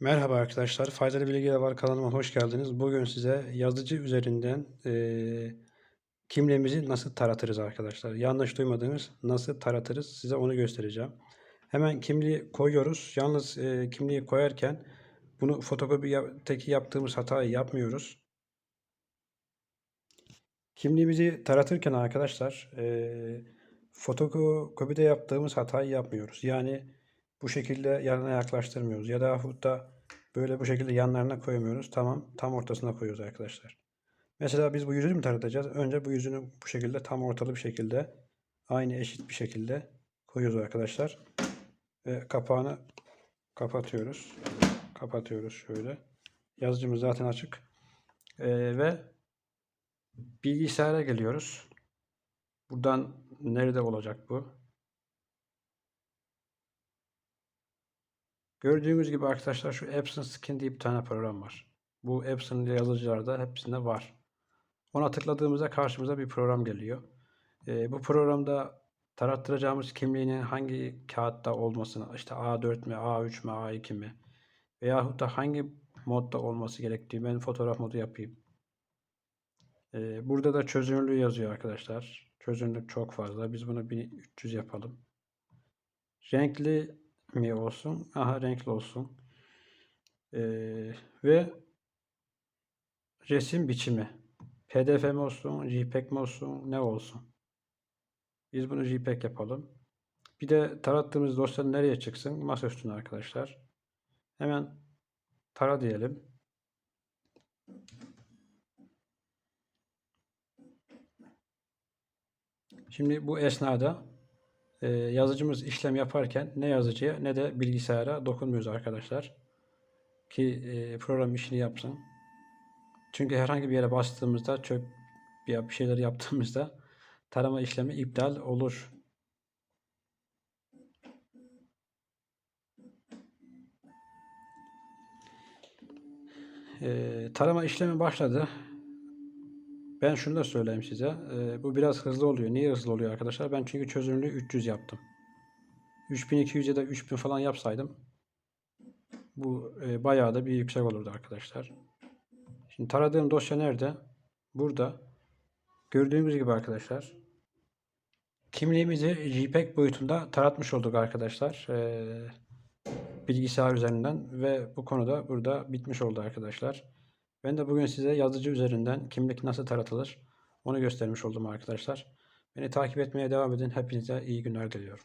Merhaba arkadaşlar, Faydalı Bilgiler Var kanalıma hoş geldiniz. Bugün size yazıcı üzerinden eee, kimliğimizi nasıl taratırız arkadaşlar. Yanlış duymadınız, nasıl taratırız size onu göstereceğim. Hemen kimliği koyuyoruz. Yalnız eee, kimliği koyarken bunu fotokopideki yaptığımız hatayı yapmıyoruz. Kimliğimizi taratırken arkadaşlar eee fotokopide yaptığımız hatayı yapmıyoruz. Yani bu şekilde yanına yaklaştırmıyoruz. Ya da da böyle bu şekilde yanlarına koymuyoruz. Tamam tam ortasına koyuyoruz arkadaşlar. Mesela biz bu yüzünü mü taratacağız? Önce bu yüzünü bu şekilde tam ortalı bir şekilde aynı eşit bir şekilde koyuyoruz arkadaşlar. Ve kapağını kapatıyoruz. Kapatıyoruz şöyle. Yazıcımız zaten açık. Ee, ve bilgisayara geliyoruz. Buradan nerede olacak bu? Gördüğünüz gibi arkadaşlar şu Epson Skin diye bir tane program var. Bu Epson yazıcılarda hepsinde var. Ona tıkladığımızda karşımıza bir program geliyor. Ee, bu programda tarattıracağımız kimliğinin hangi kağıtta olmasını, işte A4 mi, A3 mi, A2 mi veyahut da hangi modda olması gerektiği ben fotoğraf modu yapayım. Ee, burada da çözünürlüğü yazıyor arkadaşlar. Çözünürlük çok fazla. Biz bunu 1300 yapalım. Renkli mi olsun? Aha renkli olsun. Ee, ve resim biçimi. PDF mi olsun, JPEG mi olsun, ne olsun? Biz bunu JPEG yapalım. Bir de tarattığımız dosya nereye çıksın? Masa üstüne arkadaşlar. Hemen tara diyelim. Şimdi bu esnada e, yazıcımız işlem yaparken ne yazıcıya ne de bilgisayara dokunmuyoruz arkadaşlar. Ki e, program işini yapsın. Çünkü herhangi bir yere bastığımızda çöp bir şeyler yaptığımızda tarama işlemi iptal olur. E, tarama işlemi başladı. Ben şunu da söyleyeyim size. E, bu biraz hızlı oluyor. Niye hızlı oluyor arkadaşlar? Ben çünkü çözünürlüğü 300 yaptım. 3200 ya da 3000 falan yapsaydım bu e, bayağı da bir yüksek olurdu arkadaşlar. Şimdi taradığım dosya nerede? Burada. Gördüğünüz gibi arkadaşlar. Kimliğimizi JPEG boyutunda taratmış olduk arkadaşlar. Ee, bilgisayar üzerinden ve bu konuda burada bitmiş oldu arkadaşlar. Ben de bugün size yazıcı üzerinden kimlik nasıl taratılır onu göstermiş oldum arkadaşlar. Beni takip etmeye devam edin. Hepinize iyi günler diliyorum.